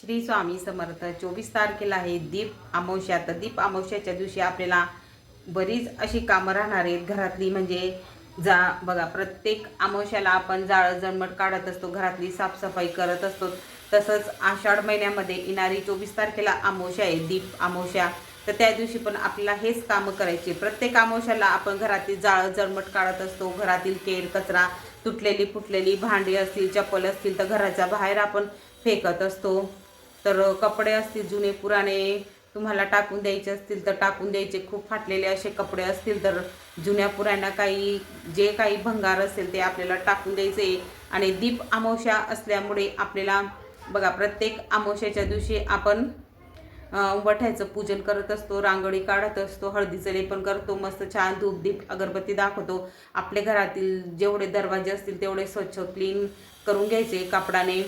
श्री स्वामी समर्थ. चोवीस तारखेला आहे दीप अमावस्या तर दीप अमावस्याच्या दिवशी आपल्याला बरीच अशी कामं राहणार आहेत घरातली. म्हणजे जा बघा प्रत्येक अमावश्याला आपण जाळं जणमट काढत असतो. घरातली साफसफाई करत असतो. तसंच आषाढ महिन्यामध्ये येणारी चोवीस तारखेला अमावस्या आहे दीप अमावस्या तर त्या दिवशी पण आपल्याला हेच कामं करायचे. प्रत्येक अमावश्याला आपण घरातील जाळं जळमट काढत असतो. घरातील केर कचरा तुटलेली फुटलेली भांडी असतील चप्पल असतील तर घराच्या बाहेर आपण फेकत असतो. तर कपडे असतील जुने पुराणे तुम्हाला टाकून द्यायचे असतील तर टाकून द्यायचे. खूप फाटलेले असे कपडे असतील तर जुन्या पुराण्या काही जे काही भंगार असेल ते आपल्याला टाकून द्यायचे. आणि दीप अमावस्या असल्यामुळे आपल्याला बघा प्रत्येक अमावस्याच्या दिवशी आपण वठायचं वठ्याचं पूजन करत असतो रांगोळी काढत असतो हळदीचं लेपन करतो मस्त छान धूप दीप अगरबत्ती दाखवतो. आपल्या घरातील जेवढे दरवाजे असतील तेवढे स्वच्छ क्लीन करून घ्यायचे कापडाने.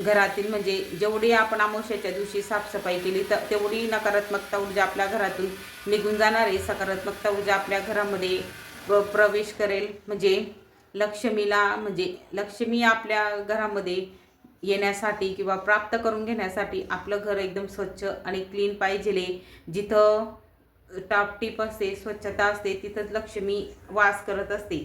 घरातील म्हणजे जेवढी आपण अमावस्याच्या दिवशी साफसफाई केली तर तेवढी नकारात्मकता ऊर्जा आपल्या घरातून निघून जाणार आहे. सकारात्मकता ऊर्जा आपल्या घरामध्ये प्रवेश करेल. म्हणजे लक्ष्मीला म्हणजे लक्ष्मी आपल्या घरामध्ये येण्यासाठी किंवा प्राप्त करून घेण्यासाठी आपलं घर एकदम स्वच्छ आणि क्लीन पाहिजेले. जिथं टापटीप असते स्वच्छता असते तिथंच लक्ष्मी वास करत असते.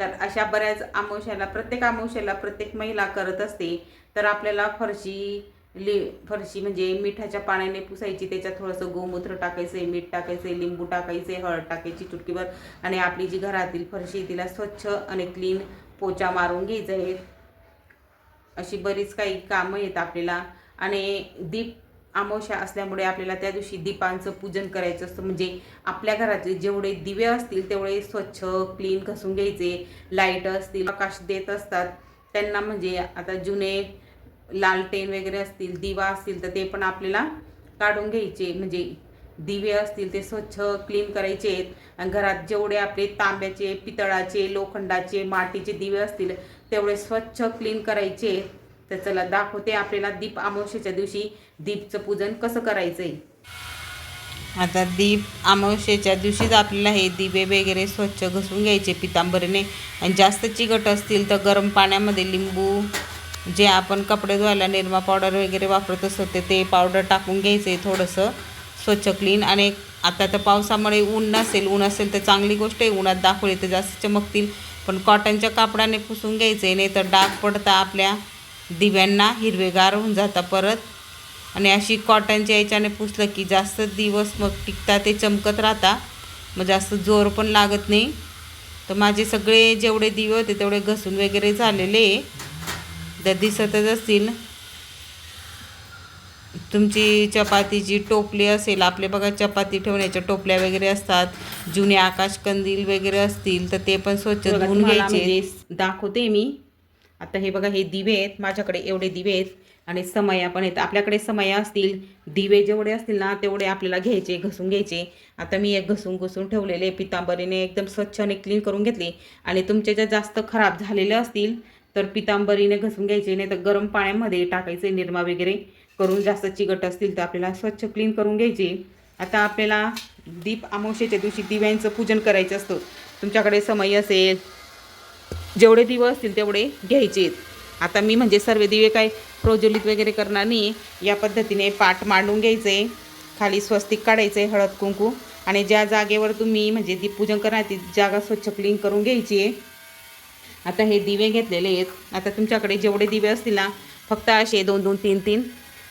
तर अशा बऱ्याच अमावस्याला प्रत्येक अमावस्याला प्रत्येक महिला करत असते. तर आपल्याला फरशी लि फरशी म्हणजे मिठाच्या पाण्याने पुसायची त्याच्यात थोडंसं गोमूत्र टाकायचं आहे मीठ टाकायचं लिंबू टाकायचे हळद टाकायची चुटकीभर आणि आपली जी घरातील फरशी तिला स्वच्छ आणि क्लीन पोचा मारून घ्यायचं आहे. अशी बरीच काही कामं आहेत आपल्याला. आणि दीप अमावस्या असल्यामुळे आपल्याला त्या दिवशी दीपांचं पूजन करायचं असतं. म्हणजे आपल्या घरातले जेवढे दिवे असतील तेवढे स्वच्छ क्लीन घासून घ्यायचे. लाइट असतील प्रकाश देत असतात. त्यांना म्हणजे आता जुने लालटेन वगैरे असतील दिवा असतील तर ते पण आपल्याला काढून घ्यायचे. म्हणजे दिवे असतील ते स्वच्छ क्लीन करायचे. आहेत आणि घरात जेवढे आपले तांब्याचे पितळाचे लोखंडाचे मातीचे दिवे असतील तेवढे स्वच्छ क्लीन करायचे. आहेत. तर चला दाखवते आपल्याला दीप अमावस्येच्या दिवशी दीपचं पूजन कसं करायचं आहे आता दीप अमावस्येच्या दिवशीच आपल्याला हे दिवे वगैरे स्वच्छ घसून घ्यायचे पितांबरीने. आणि जास्त चिकट असतील तर गरम पाण्यामध्ये लिंबू जे आपण कपडे धुवायला निरमा पावडर वगैरे वापरत असतो ते ते पावडर टाकून घ्यायचे थोडंसं स्वच्छ क्लीन. आणि आता तर पावसामुळे ऊन नसेल ऊन असेल तर चांगली गोष्ट आहे उन्हात दाखवली तर जास्त चमकतील. पण कॉटनच्या कापडाने पुसून घ्यायचे नाही तर डाग पडता आपल्या दिव्यांना हिरवेगार होऊन जाता परत. आणि अशी कॉटनच्या याच्याने पुसलं की जास्त दिवस मग टिकता ते चमकत राहता. मग जास्त जोर पण लागत नाही. तर माझे सगळे जेवढे दिवे होते तेवढे घसून वगैरे झालेले. तर दिसतच असतील. तुमची चपातीची टोपली असेल आपले बघा चपाती ठेवण्याच्या टोपल्या वगैरे असतात. जुने आकाश कंदील वगैरे असतील तर ते पण स्वच्छ धुवून घ्यायचे. दाखवते मी. आता हे बघा हे दिवे आहेत माझ्याकडे एवढे दिवे आहेत आणि समया पण आहेत. आपल्याकडे समया असतील दिवे जेवढे असतील ना तेवढे आपल्याला घ्यायचे घसून घ्यायचे. आता मी एक घसून घसून ठेवलेले पितांबरीने एकदम स्वच्छ आणि क्लीन करून घेतले. आणि तुमचे जर जास्त खराब झालेले असतील तर पितांबरीने घसून घ्यायचे नाही तर गरम पाण्यामध्ये टाकायचे निरमा वगैरे करून जास्त चिकट असतील तर आपल्याला स्वच्छ क्लीन करून घ्यायचे. आता आपल्याला दीप अमावशेच्या दिवशी दिव्यांचं पूजन करायचं असतं. तुमच्याकडे समय असेल जेवढे दिवे असतील तेवढे घ्यायचे. आता मी म्हणजे सर्व दिवे काय प्रज्वलित वगैरे करणार नाही. या पद्धतीने पाठ मांडून घ्यायचे. खाली स्वस्तिक काढायचे हळद कुंकू. आणि ज्या जागेवर तुम्ही म्हणजे दीपपूजन करणार ती जागा स्वच्छ क्लीन करून घ्यायची आहे. आता हे दिवे घेतलेले आहेत. आता तुमच्याकडे जेवढे दिवे असतील ना फक्त असे दोन दोन तीन तीन.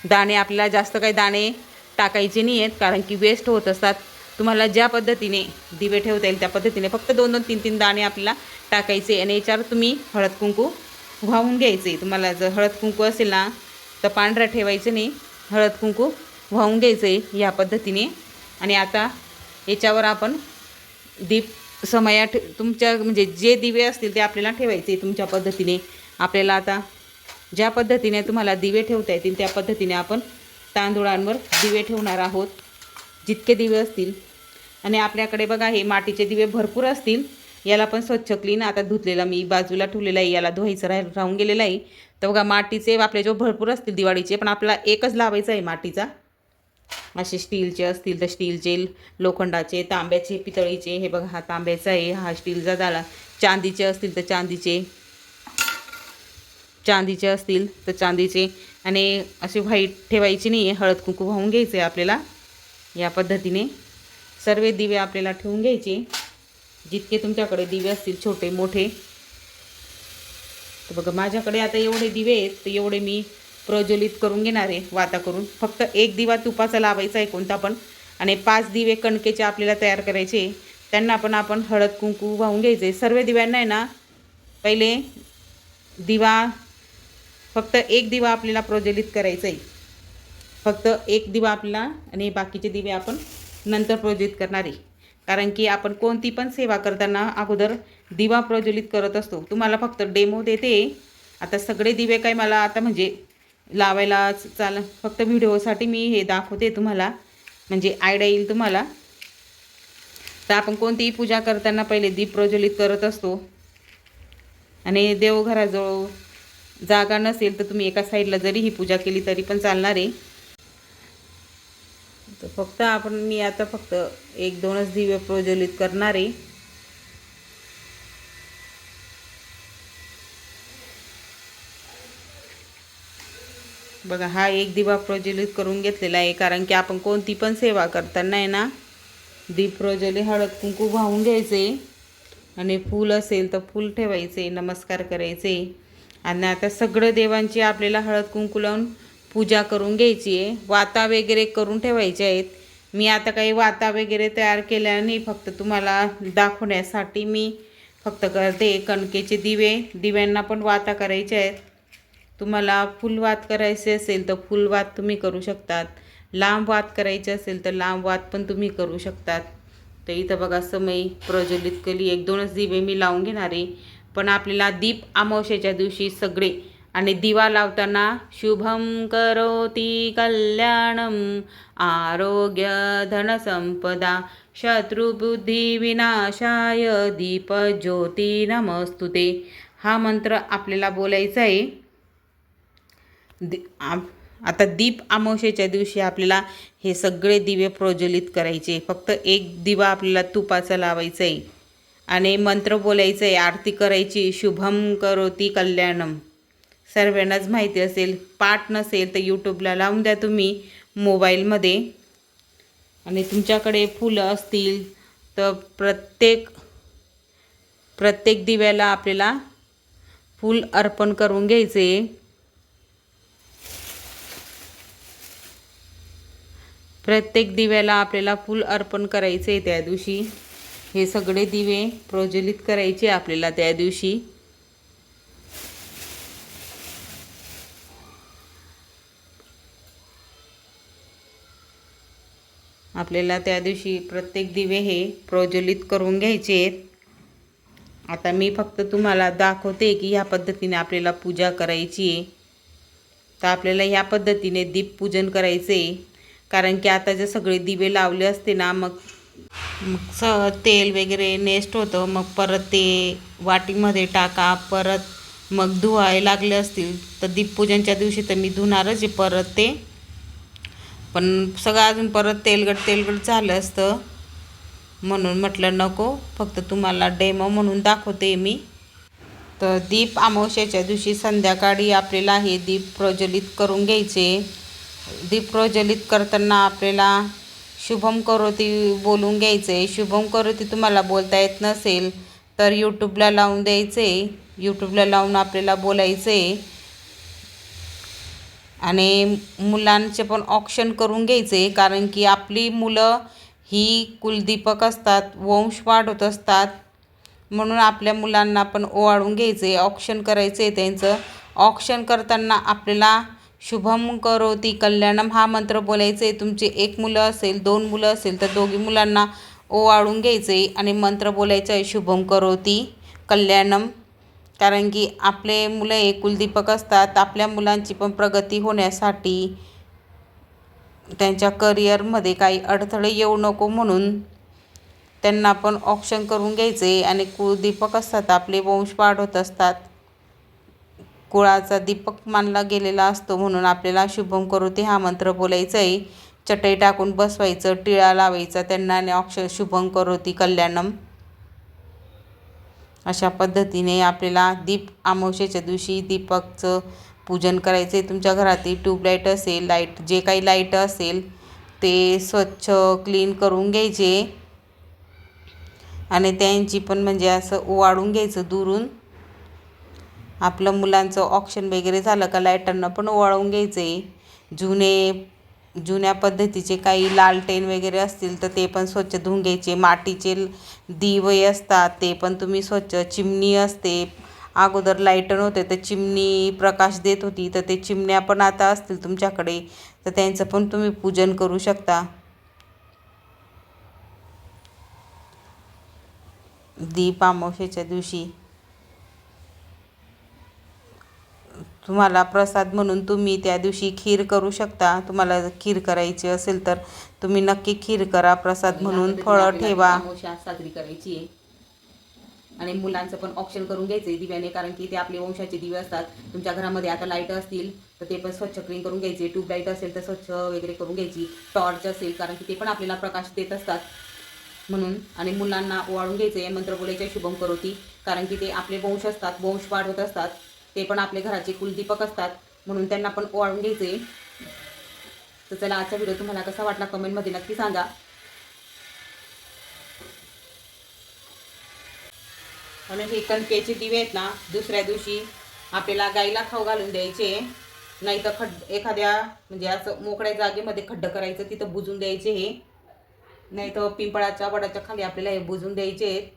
दाणे आपल्याला जास्त काही दाणे टाकायचे नाही आहेत कारण की वेस्ट होत असतात. तुम्हाला ज्या पद्धतीने दिवे ठेवता येईल त्या पद्धतीने फक्त दोन दोन तीन तीन दाणे आपल्याला टाकायचे आणि याच्यावर तुम्ही हळद कुंकू वाहून घ्यायचे. तुम्हाला जर हळद कुंकू असेल ना तर पांढरं ठेवायचं नाही. हळद कुंकू वाहून घ्यायचं या पद्धतीने. आणि आता याच्यावर आपण दीप समया ठे तुमच्या म्हणजे जे दिवे असतील ते आपल्याला ठेवायचे तुमच्या पद्धतीने. आपल्याला आता ज्या पद्धतीने तुम्हाला दिवे ठेवता येतील त्या पद्धतीने आपण तांदूळांवर दिवे ठेवणार आहोत. जितके दिवे असतील आणि आपल्याकडे बघा हे मातीचे दिवे भरपूर असतील याला पण स्वच्छ क्लीन आता धुतलेला मी बाजूला ठेवलेला आहे याला धुवायचं राह राहून गेलेलं आहे. तर बघा मातीचे आपले जो भरपूर असतील दिवाळीचे पण आपला एकच लावायचा आहे मातीचा. असे स्टीलचे असतील तर स्टीलचे लोखंडाचे तांब्याचे पितळीचे हे बघा हा तांब्याचा आहे हा स्टीलचा झाला. चांदीचे असतील तर चांदीचे. चांदीचे असतील तर चांदीचे. आणि असे व्हाईट ठेवायची नाही आहे हळद कुंकू वाहून घ्यायचं आहे आपल्याला. या पद्धतीने सर्व दिवे आपल्याला ठेवून घ्यायचे. जितके तुमच्याकडे दिवे असतील छोटे मोठे. तर बघा माझ्याकडे आता एवढे दिवे आहेत तर एवढे मी प्रज्वलित करून घेणार आहे वाता करून. फक्त एक दिवा तुपाचा लावायचा आहे कोणता पण. आणि पाच दिवे कणकेचे आपल्याला तयार करायचे. त्यांना पण आपण हळद कुंकू वाहून घ्यायचे. सर्व दिव्यांना आहे ना पहिले दिवा फक्त एक दिवा आपल्याला प्रज्वलित करायचा आहे. फक्त एक दिवा आपला आणि बाकीचे दिवे आपण नंतर प्रज्वलित करणार आहे. कारण की आपण कोणती पण सेवा करताना अगोदर दिवा प्रज्वलित करत असतो. तुम्हाला फक्त डेमो देते. आता सगळे दिवे काय मला आता म्हणजे लावायला चाल फक्त व्हिडिओसाठी मी हे दाखवते तुम्हाला. म्हणजे आयडिया येईल तुम्हाला. तर आपण कोणतीही पूजा करताना पहिले दीप प्रज्वलित करत असतो. आणि देवघराजवळ जागा नसेल तर तुम्ही एका साईडला जरी ही पूजा केली तरी पण चालणार आहे. तर फक्त आपण मी आता फक्त एक दोनच दिवे प्रज्वलित करणार आहे. बघा हा एक दिवा प्रज्वलित करून घेतलेला आहे कारण की आपण कोणती पण सेवा करताना आहे ना दीप प्रज्वलित हळद कुंकू वाहून घ्यायचे. आणि फूल असेल तर फूल ठेवायचे नमस्कार करायचे. आणि आता सगळं देवांची आपल्याला हळद कुंकू लावून पूजा करून घ्यायची आहे. वाता वगैरे करून ठेवायचे आहेत. मी आता काही वाता वगैरे तयार केल्या नाही फक्त तुम्हाला दाखवण्यासाठी मी फक्त करते कणकेचे दिवे. दिव्यांना पण वाता करायचे आहेत. तुम्हाला फुलवात करायचे असेल तर फुलवात तुम्ही करू शकतात. लांब वात करायचे असेल तर लांब वात पण तुम्ही करू शकतात. तर इथं बघा समयी प्रज्वलित केली. एक दोनच दिवे मी लावून घेणार आहे. पण आपल्याला दीप अमावस्येच्या दिवशी सगळे आणि दिवा लावताना शुभम करोती कल्याणम आरोग्य धनसंपदा शत्रुबुद्धी विनाशाय दीप ज्योती नमस्तुते. हा मंत्र आपल्याला बोलायचा आहे. दि आता दीप अमावस्येच्या दिवशी आपल्याला हे सगळे दिवे प्रज्वलित करायचे. फक्त एक दिवा आपल्याला तुपाचा लावायचा आहे. आणि मंत्र बोलायचं आहे आरती करायची शुभम करोती कल्याणम सर्वांनाच माहिती असेल पाठ नसेल तर यूट्यूबला लावून द्या तुम्ही मोबाईलमध्ये. आणि तुमच्याकडे फुलं असतील तर प्रत्येक प्रत्येक दिव्याला आपल्याला फूल अर्पण करून घ्यायचे. प्रत्येक दिव्याला आपल्याला फूल अर्पण करायचे त्या दिवशी. हे सगळे दिवे प्रज्वलित करायचे आपल्याला त्या दिवशी. आपल्याला त्या दिवशी प्रत्येक दिवे हे प्रज्वलित करून घ्यायचे आहेत. आता मी फक्त तुम्हाला दाखवते की ह्या पद्धतीने आपल्याला पूजा करायची आहे. तर आपल्याला ह्या पद्धतीने दीपपूजन करायचे आहे. कारण की आता जे सगळे दिवे लावले असते ना मग मग स तेल वगैरे नेस्ट होतं मग परत ते वाटीमध्ये टाका परत मग धुवायला लागले असतील. तर दीपपूजनच्या दिवशी तर मी धुणारच आहे. परत ते पण सगळं अजून परत तेलगट तेलगट झालं असतं. म्हणून म्हटलं नको फक्त तुम्हाला डेमो म्हणून दाखवते मी. तर दीप अमावस्याच्या दिवशी संध्याकाळी आपल्याला हे दीप प्रज्वलित करून घ्यायचे. दीप प्रज्वलित करताना आपल्याला शुभम करोती बोलून घ्यायचे. शुभम करोती तुम्हाला बोलता येत नसेल तर यूट्यूबला लावून द्यायचे. यूट्यूबला लावून आपल्याला बोलायचे. आणि मुलांचे पण ऑक्शन करून घ्यायचे कारण की आपली मुलं ही कुलदीपक असतात वंश वाढवत असतात. म्हणून आपल्या मुलांना पण ओवाळून घ्यायचे ऑक्शन करायचे त्यांचं. ऑक्शन करताना आपल्याला शुभम करोती कल्याणम हा मंत्र बोलायचे तुमचे एक मुलं असेल दोन मुलं असेल तर दोघी मुलांना ओवाळून घ्यायचे आणि मंत्र बोलायचं आहे शुभम करोती कल्याणम. कारण की आपले मुलं हे कुलदीपक असतात. आपल्या मुलांची पण प्रगती होण्यासाठी त्यांच्या करिअरमध्ये काही अडथळे येऊ नको म्हणून त्यांना पण ऑप्शन करून घ्यायचे. आणि कुलदीपक असतात आपले वंश वाढवत असतात. कुळाचा दीपक मानला गेलेला असतो म्हणून आपल्याला शुभम करोती हा मंत्र बोलायचा आहे चटई टाकून बसवायचं टिळा लावायचा त्यांना आणि ऑक्ष शुभम करोती कल्याणम. अशा पद्धतीने आपल्याला दीप अमावस्येच्या दिवशी दीपकचं पूजन करायचं आहे तुमच्या घरातील ट्यूबलाईट असेल लाइट जे काही लाइट असेल ते स्वच्छ क्लीन करून घ्यायचे. आणि त्यांची पण म्हणजे असं ओवाळून घ्यायचं दुरून. आपलं मुलांचं ऑप्शन वगैरे झालं का लाईटांना पण ओवाळून घ्यायचं आहे जुने जुन्या पद्धतीचे काही लालटेन वगैरे असतील तर ते पण स्वच्छ धुवून घ्यायचे. मातीचे दिवे असतात ते पण तुम्ही स्वच्छ. चिमणी असते. अगोदर लाइट नव्हते तर चिमणी प्रकाश देत होती तर ते चिमण्या पण आता असतील तुमच्याकडे. तर त्यांचं पण तुम्ही पूजन करू शकता. दीप अमावशेच्या दिवशी तुम्हाला प्रसाद म्हणून तुम्ही त्या दिवशी खीर करू शकता. तुम्हाला खीर करायची असेल तर तुम्ही नक्की खीर करा प्रसाद म्हणून फळं ठेवा. साजरी करायची आहे. आणि मुलांचं पण ऑप्शन करून घ्यायचं आहे दिव्याने कारण की ते आपले वंशाचे दिवे असतात. तुमच्या घरामध्ये आता लाइट असतील तर ते पण स्वच्छ क्लीन करून घ्यायचे. ट्यूबलाईट असेल तर स्वच्छ वगैरे करून घ्यायची. टॉर्च असेल कारण की ते पण आपल्याला प्रकाश देत असतात. म्हणून आणि मुलांना ओवाळून घ्यायचं. आहे मंत्र बोलायचे शुभम करोती. कारण की ते आपले वंश असतात वंश वाढवत असतात. ते पण आपले घराचे कुलदीपक असतात म्हणून त्यांना पण ओवाळून घ्यायचे. तर चला आजचा व्हिडिओ तुम्हाला कसा वाटला कमेंटमध्ये नक्की सांगा. आणि हे कणकेचे दिवे आहेत ना दुसऱ्या दिवशी आपल्याला गाईला खाऊ घालून द्यायचे. नाही तर खड्ड एखाद्या म्हणजे असं मोकळ्या जागेमध्ये खड्ड करायचं तिथं बुजून द्यायचे हे. नाही तर पिंपळाच्या वडाच्या खाली आपल्याला हे बुजून द्यायचे.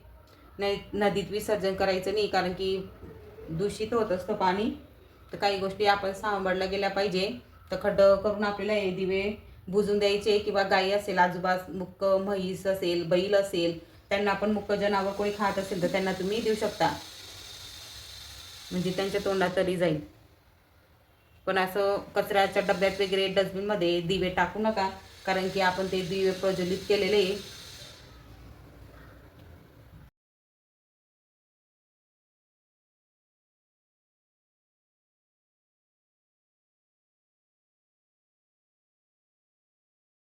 नाही नदीत विसर्जन करायचं नाही कारण की दूषित होत असतं पाणी. तर काही गोष्टी आपण सांभाळल्या गेल्या पाहिजे. तर खड्ड करून आपल्याला हे दिवे बुजून द्यायचे किंवा गाई असेल आजोबा मुक्क म्हैस असेल बैल असेल त्यांना पण मुक्क जनावर कोणी खात असेल तर त्यांना तुम्ही देऊ शकता. म्हणजे त्यांच्या तोंडात तरी जाईल. पण असं कचऱ्याच्या डब्यात वगैरे डस्टबिनमध्ये दिवे टाकू नका. कारण की आपण ते दिवे प्रज्वलित केलेले